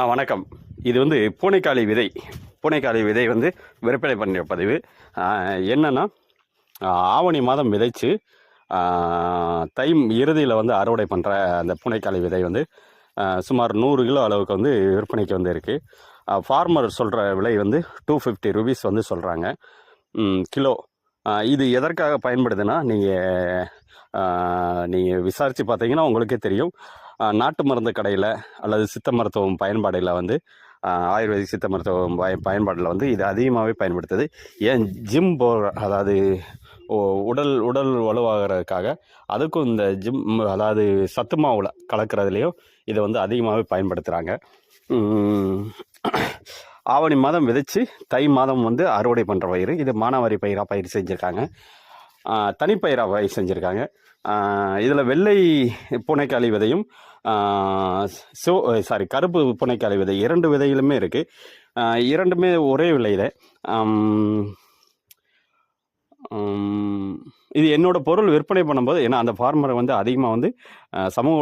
ஆ வணக்கம். இது வந்து பூனைக்காளி விதை. பூனைக்காளி விதை வந்து விற்பனை பண்ணிய பதிவு. என்னென்னா ஆவணி மாதம் விதைச்சு தை இறுதியில் வந்து அறுவடை பண்ணுற அந்த பூனைக்காளி விதை வந்து சுமார் நூறு கிலோ அளவுக்கு வந்து விற்பனைக்கு வந்து இருக்குது ஃபார்மர் சொல்கிற விலை வந்து டூ ஃபிஃப்டி ருபீஸ் வந்து சொல்கிறாங்க கிலோ. இது எதற்காக பயன்படுதுன்னா நீங்கள் நீங்கள் விசாரித்து பார்த்தீங்கன்னா உங்களுக்கே தெரியும். நாட்டு மருந்து கடையில் அல்லது சித்த மருத்துவம் பயன்பாடையில் வந்து ஆயுர்வேதிக் சித்த மருத்துவம் பய பயன்பாட்டில் வந்து இது அதிகமாகவே பயன்படுத்துது. ஏன் ஜிம் போகிற அதாவது உடல் உடல் வலுவாகிறதுக்காக அதுக்கும் இந்த ஜிம் அதாவது சத்து மாவில் கலக்கிறதுலையும் இதை வந்து அதிகமாகவே பயன்படுத்துகிறாங்க ஆவணி மாதம் விதைச்சு தை மாதம் வந்து அறுவடை பண்ணுற பயிர். இது மானாவாரி பயிராக பயிர் செஞ்சுருக்காங்க. தனிப்பயிராக வகை செஞ்சுருக்காங்க. இதில் வெள்ளை பூனைக்காளி விதையும் சோ சாரி கருப்பு பூனைக்காளி விதை இரண்டு விதைகளுமே இருக்குது இரண்டுமே ஒரே விலை தான் இது என்னோடய பொருள் விற்பனை பண்ணும்போது ஏன்னா அந்த ஃபார்மரை வந்து அதிகமாக வந்து சமூக